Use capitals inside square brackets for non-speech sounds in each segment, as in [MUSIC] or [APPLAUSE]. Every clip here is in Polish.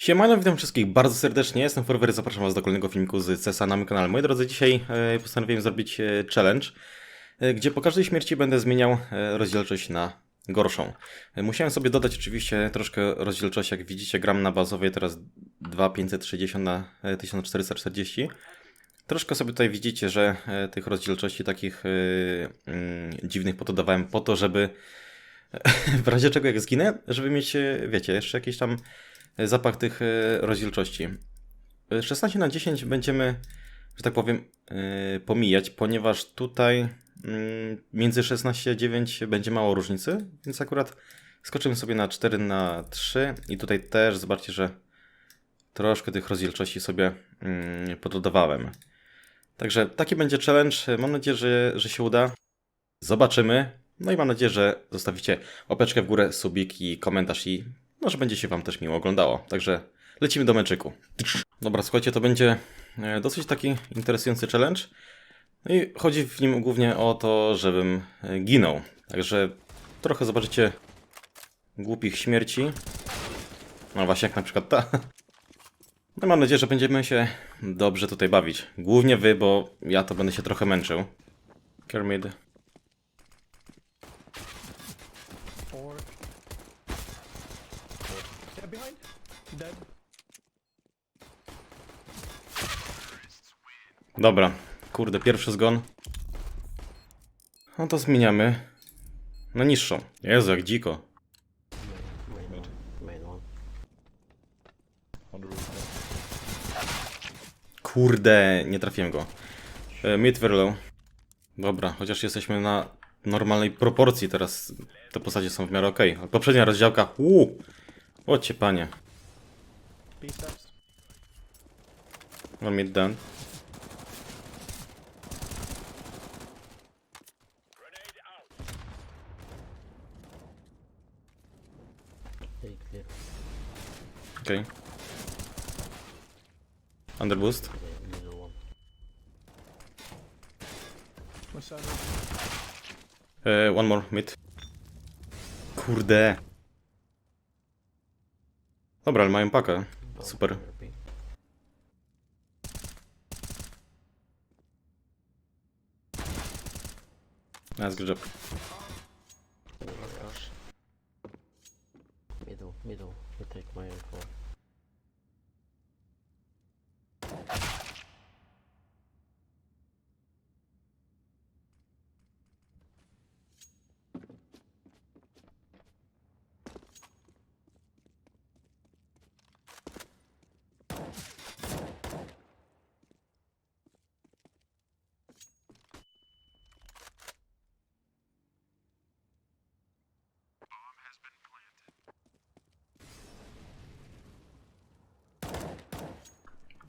Siemano, witam wszystkich bardzo serdecznie, jestem Forwery, zapraszam was do kolejnego filmiku z CESa na moim kanale. Moi drodzy, dzisiaj e, postanowiłem zrobić e, challenge, e, gdzie po każdej śmierci będę zmieniał rozdzielczość na gorszą. Musiałem sobie dodać oczywiście troszkę rozdzielczości, jak widzicie gram na bazowej teraz 2560 na e, 1440. Troszkę sobie tutaj widzicie, że tych rozdzielczości takich mm, dziwnych pododawałem po to, żeby [LAUGHS] w razie czego jak zginę, żeby mieć, wiecie, jeszcze jakiś tam zapach tych e, rozdzielczości. E, 16 na 10 będziemy, że tak powiem, e, pomijać, ponieważ tutaj mm, między 16 a 9 będzie mało różnicy, więc akurat skoczymy sobie na 4 na 3 i tutaj też zobaczcie, że troszkę tych rozdzielczości sobie mm, pododawałem. Także taki będzie challenge. Mam nadzieję, że, że się uda. Zobaczymy. No i mam nadzieję, że zostawicie łapeczkę w górę, subik i komentarz i no, że będzie się Wam też miło oglądało. Także lecimy do meczyku. Dobra, słuchajcie, to będzie e, dosyć taki interesujący challenge. No i chodzi w nim głównie o to, żebym e, ginął. Także trochę zobaczycie głupich śmierci. No właśnie, jak na przykład ta. No mam nadzieję, że będziemy się dobrze tutaj bawić. Głównie Wy, bo ja to będę się trochę męczył. Kermid. Four. Yeah, behind. Dead. Dobra, kurde, pierwszy zgon. No to zmieniamy na niższą. Jezu, jak dziko. Kurde, nie trafiłem go. E, Mid very low. Dobra, chociaż jesteśmy na normalnej proporcji teraz. Te postacie są w miarę okej. Okay. Poprzednia rozdziałka. Uuu! Ocie panie. Steps. One mid done. Hey, clear. Okej. Okay. Under boost. The middle one. My side. E, one more mid. Kurde. Dobra, ale mają pakę. Super. Nice, good job. Middle. You take my info.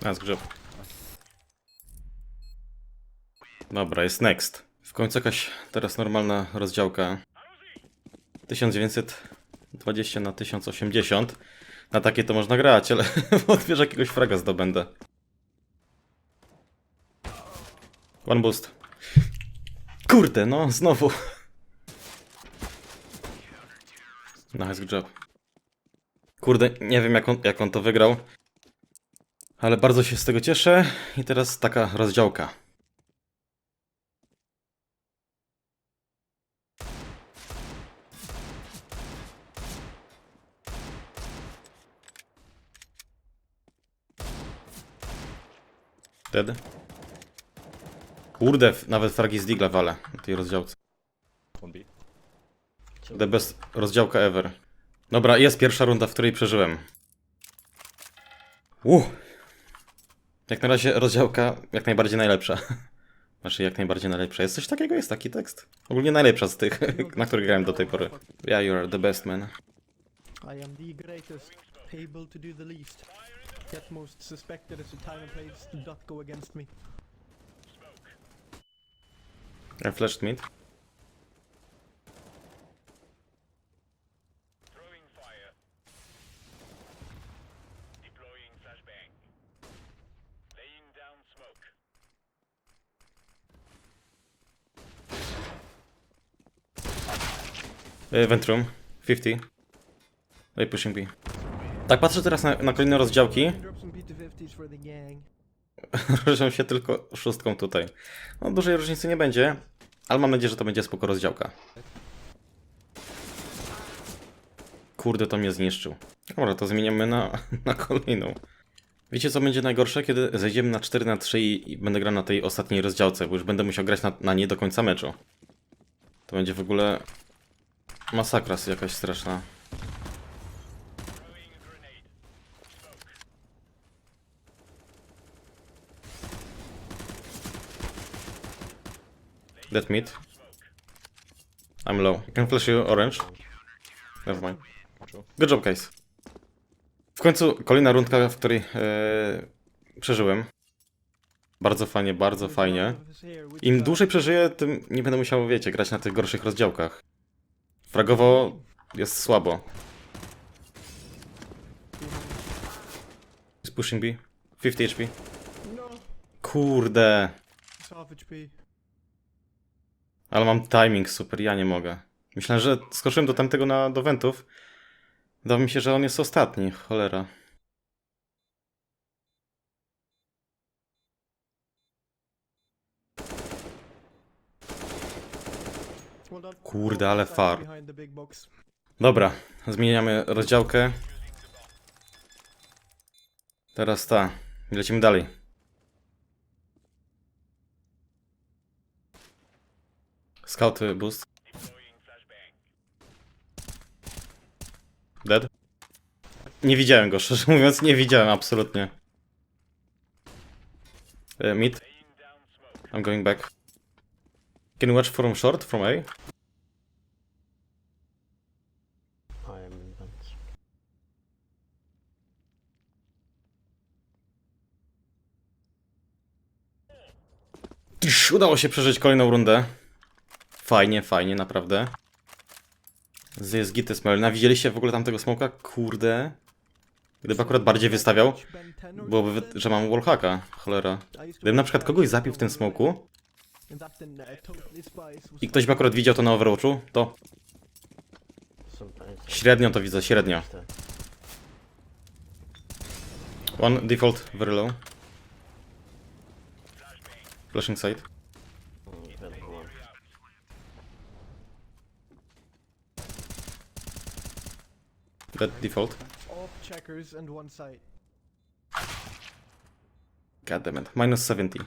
Good job. Dobra, jest next. W końcu jakaś teraz normalna rozdziałka. 1920 na 1080. Na takie to można grać, ale [LAUGHS] że jakiegoś fraga zdobędę. One boost. Kurde, no, znowu. Nice, job. Kurde, nie wiem jak on, jak on to wygrał. Ale bardzo się z tego cieszę. I teraz taka rozdziałka. Dead. Kurde, nawet fragi z Digla wale na tej rozdziałce. The best rozdziałka ever. Dobra, jest pierwsza runda, w której przeżyłem. Uh. Jak na razie rozdziałka jak najbardziej najlepsza. [LAUGHS] Znaczy jak najbardziej najlepsza. Jest coś takiego, jest taki tekst. Ogólnie najlepsza z tych, [LAUGHS] na których grałem do tej pory. Yeah, you are the best man. I am the greatest, able to do the least. Yet most suspected as a time and place do not go against me. I flashed mid. Uh, vent room. 50. They pushing B. Tak, patrzę teraz na, na kolejne rozdziałki. Drop some P250s for the gang. Różnią się tylko szóstką tutaj. No, dużej różnicy nie będzie, ale mam nadzieję, że to będzie spoko rozdziałka. Kurde, to mnie zniszczył. Dobra, to zmieniamy na, [LAUGHS] na kolejną. Wiecie, co będzie najgorsze? Kiedy zejdziemy na 4 na 3 i, i będę grał na tej ostatniej rozdziałce, bo już będę musiał grać na, na nie do końca meczu. To będzie w ogóle masakra jakaś straszna. Dead mid. I'm low. I can flash you orange. Never mind. Good job, guys. W końcu kolejna rundka, w której e, przeżyłem. Bardzo fajnie, bardzo fajnie. Im dłużej przeżyję, tym nie będę musiał, wiecie, grać na tych gorszych rozdziałkach. Fragowo jest słabo. Jest pushing B. 50 HP. No. Kurde. Ale mam timing super, ja nie mogę. Myślałem, że skoczyłem do tamtego na, do wentów. Wydawało mi się, że on jest ostatni, cholera. Well done. Kurde, ale far. Dobra, zmieniamy rozdziałkę. Teraz ta. I lecimy dalej. Scout boost. Dead? Nie widziałem go, [LAUGHS] szczerze mówiąc, nie widziałem absolutnie. E, mid. I'm going back. Can you watch from short, from A? I am in vents. Tyż, Udało się przeżyć kolejną rundę. Fajnie, fajnie, naprawdę. Z gity Smelna. Widzieliście w ogóle tamtego smoka? Kurde. Gdyby akurat bardziej wystawiał, Ben 10 or byłoby, że mam wallhacka. Cholera. Gdybym na przykład kogoś zabił w tym smoku i ktoś by akurat widział to na Overwatchu, to średnio to widzę, średnio. One default, very low. Flashing side. mm, vent one. Dead default. off checkers and one side. God damn it. Minus 70.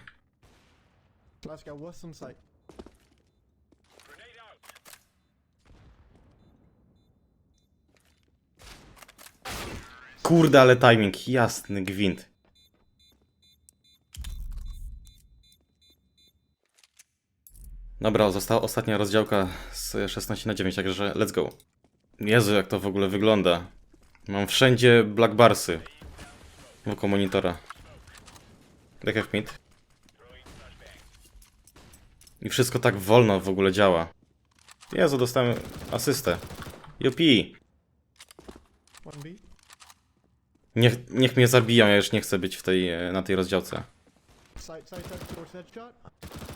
Last guy was on site. Kurde, ale timing. Jasny gwint. Dobra, została ostatnia rozdziałka z 16 na 9, także let's go. Jezu, jak to w ogóle wygląda. Mam wszędzie black barsy. Wokół monitora. They have mid. I wszystko tak wolno w ogóle działa. Jezu, dostałem asystę. Jupi! Niech, niech mnie zabiją, ja już nie chcę być w tej, e, na tej rozdziałce. Side, side, side,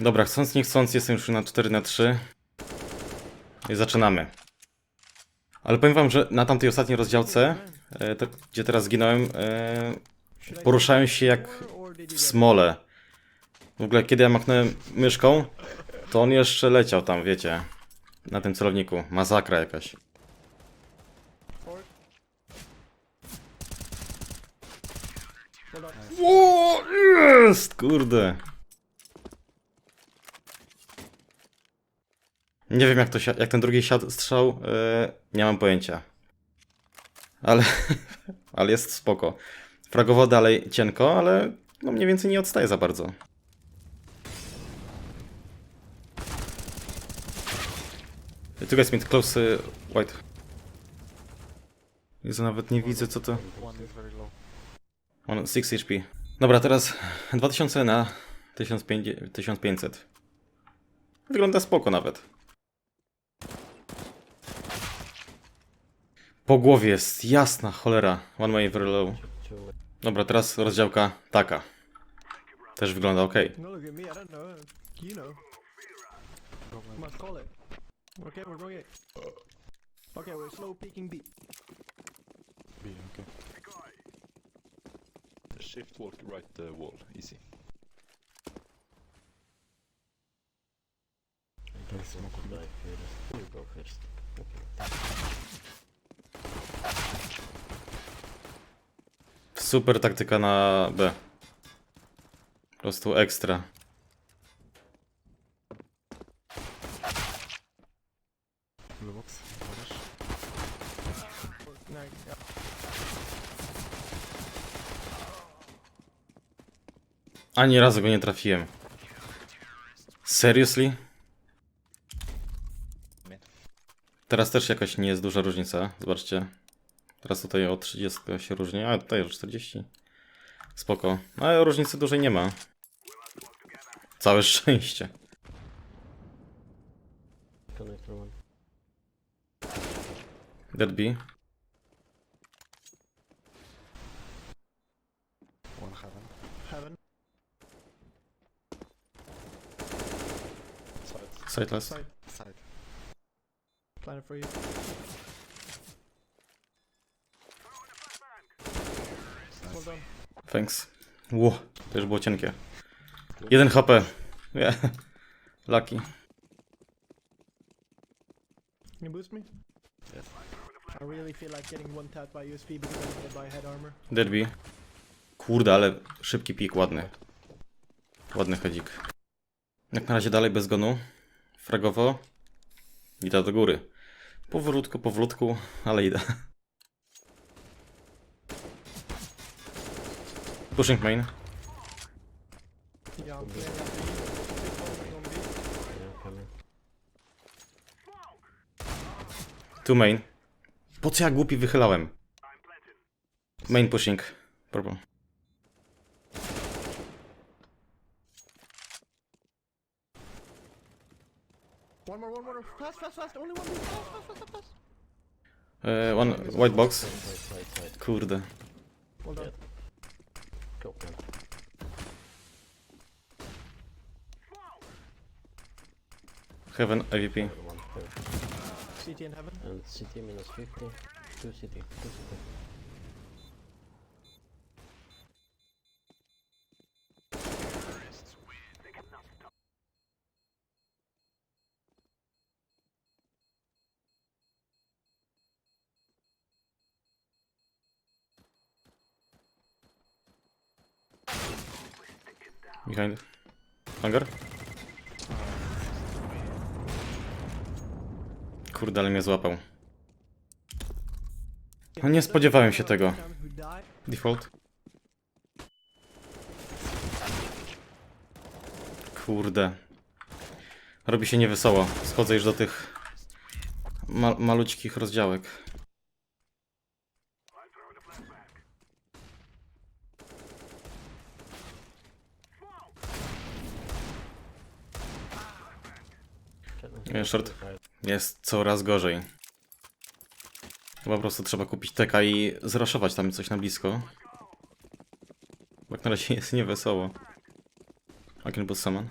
Dobra, chcąc nie chcąc, jestem już na 4 na 3 I zaczynamy. Ale powiem wam, że na tamtej ostatniej rozdziałce, e, to, gdzie teraz zginąłem, e, się jak w smole. W ogóle kiedy ja machnąłem myszką, to on jeszcze leciał tam, wiecie, na tym celowniku. Masakra jakaś. Four. Well done. O, jest! Kurde. Nie wiem jak to jak ten drugi siad strzał, e, nie mam pojęcia. Ale, [LAUGHS] ale jest spoko. Fragowo dalej cienko, ale no mniej więcej nie odstaje za bardzo. Tu guys mid close y, white. Jezu, nawet nie widzę co to... One is very low. On 6 HP. Dobra, teraz 2000 na 1500. 1500. Wygląda spoko nawet. Po głowie jest jasna cholera. One way very low. Dobra, teraz rozdziałka taka. Też wygląda ok. Okay, we're slow peeking B. B, okay. Shift walk right the wall, easy. I can smoke die first. You go first. Okay. Super taktyka na B. Po prostu ekstra. Blue box, możesz? Yeah. Ani razu go nie trafiłem. Seriously? Teraz też jakaś nie jest duża różnica. Zobaczcie. Teraz tutaj o 30 się różni, a tutaj o 40. Spoko. No, Ale różnicy dużej nie ma. Całe [LAUGHS] szczęście. Dead B. One heaven. Heaven. Side. Side. Side. Planet for you. Well done. Thanks. Ło, to już było cienkie. 1 HP. Yeah. Lucky. Can you boost me? Yes. I really feel like getting one tap by USP because I'm gonna buy head armor. B. Kurde, ale szybki pik, ładny. Ładny chodzik. Jak na razie dalej bez gonu. Fragowo. Idę do góry. Powolutku, powolutku, ale idę. Pushing main. Tu main. Po co ja głupi wychylałem? Main pushing. Purple. One more, one more. Fast, fast, fast. Only one. Fast, fast, fast, fast, fast. E, one white box. Kurde. Well done. Go, man. Heaven, AVP. One, third. CT in heaven. And city minus 50. Two city. Two city. Behind. Hangar? Kurde, ale mnie złapał. No nie spodziewałem się tego. Default. Kurde. Robi się niewesoło. Schodzę już do tych ma rozdziałek. Nie, short. Jest coraz gorzej. Chyba po prostu trzeba kupić teka i zraszować tam coś na blisko. Bo jak na razie jest niewesoło. I can put someone.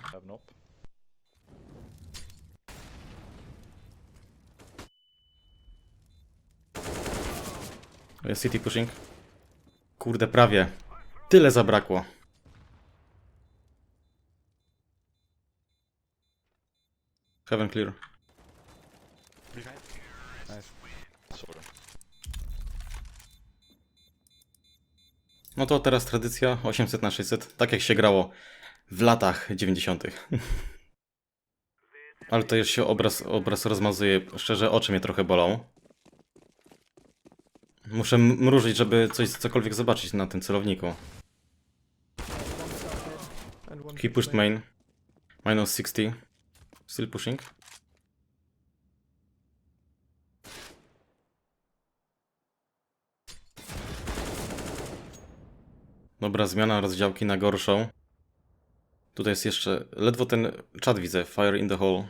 City pushing. Kurde, prawie. Tyle zabrakło. Heaven clear. Behind. Nice. No to teraz tradycja 800 na 600, tak jak się grało w latach 90. [LAUGHS] Ale to już się obraz, obraz rozmazuje. Szczerze, oczy mnie trochę bolą. Muszę mrużyć, żeby coś, cokolwiek zobaczyć na tym celowniku. He pushed main. Minus 60. Still pushing. Dobra, zmiana rozdziałki na gorszą. Tutaj jest jeszcze ledwo ten czat widzę. Fire in the hole.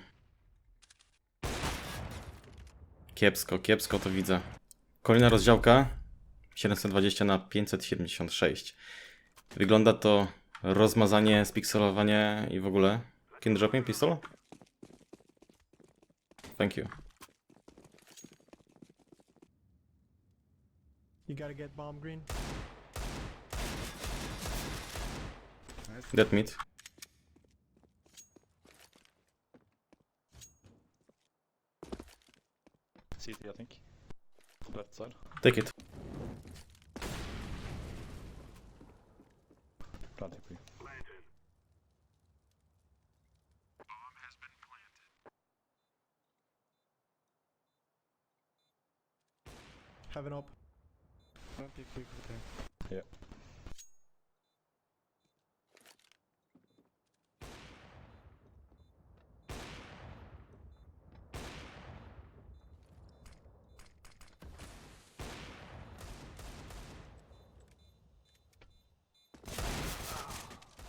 Kiepsko, kiepsko to widzę. Kolejna rozdziałka. 720 na 576. Wygląda to rozmazanie, spikselowanie i w ogóle. Can drop pistol? Thank you. You gotta get bomb green. Dead meat. CT, I think. Left side. Take it. Heaven up. One peek, peek with him. Yeah.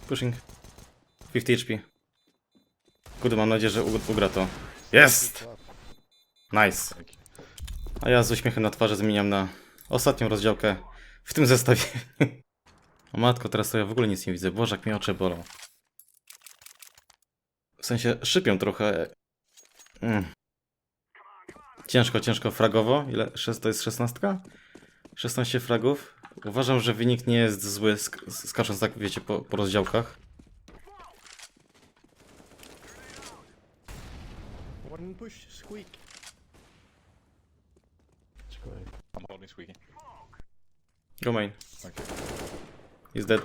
Pushing. 50 HP. Kurde, mam nadzieję, że ugra to. Jest! Nice. A ja z uśmiechem na twarzy zmieniam na ostatnią rozdziałkę w tym zestawie. [LAUGHS] O matko, teraz to ja w ogóle nic nie widzę. Boże, jak mnie oczy bolą. W sensie szypią trochę. Mm. Ciężko, ciężko fragowo. Ile? To jest szesnastka? 16 fragów. Uważam, że wynik nie jest zły, sk skacząc tak, wiecie, po, po rozdziałkach. One push, squeak. I'm holding squeaky. Go main. Thank you. He's dead.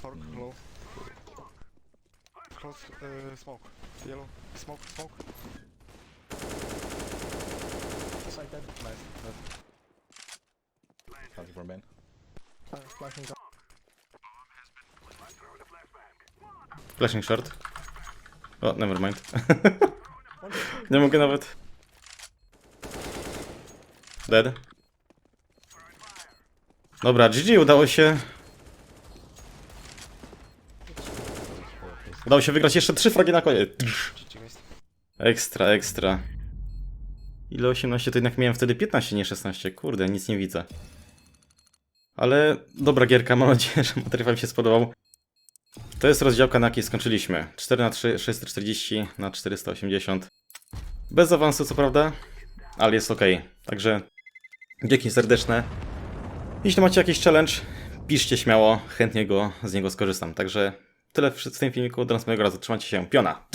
Fork, low. Close, uh, smoke. Yellow. Smoke, smoke. Side dead. Nice. Nice. Planting for main. Uh, flashing up. Flashing short. O, never mind. [LAUGHS] Nie mogę nawet. Dead. Dobra, GG, udało się. Udało się wygrać jeszcze trzy fragi na koniec. Ekstra, ekstra. Ile 18 to jednak miałem wtedy 15, nie 16. Kurde, nic nie widzę. Ale dobra gierka, mam nadzieję, że materiał wam się spodobał. To jest rozdziałka, na jakiej skończyliśmy. 4 na 3 640 na 480 Bez awansu, co prawda, ale jest ok. Także dzięki serdeczne. Jeśli macie jakiś challenge, piszcie śmiało, chętnie go z niego skorzystam. Także tyle w tym filmiku. Do następnego razu. Trzymajcie się. Piona!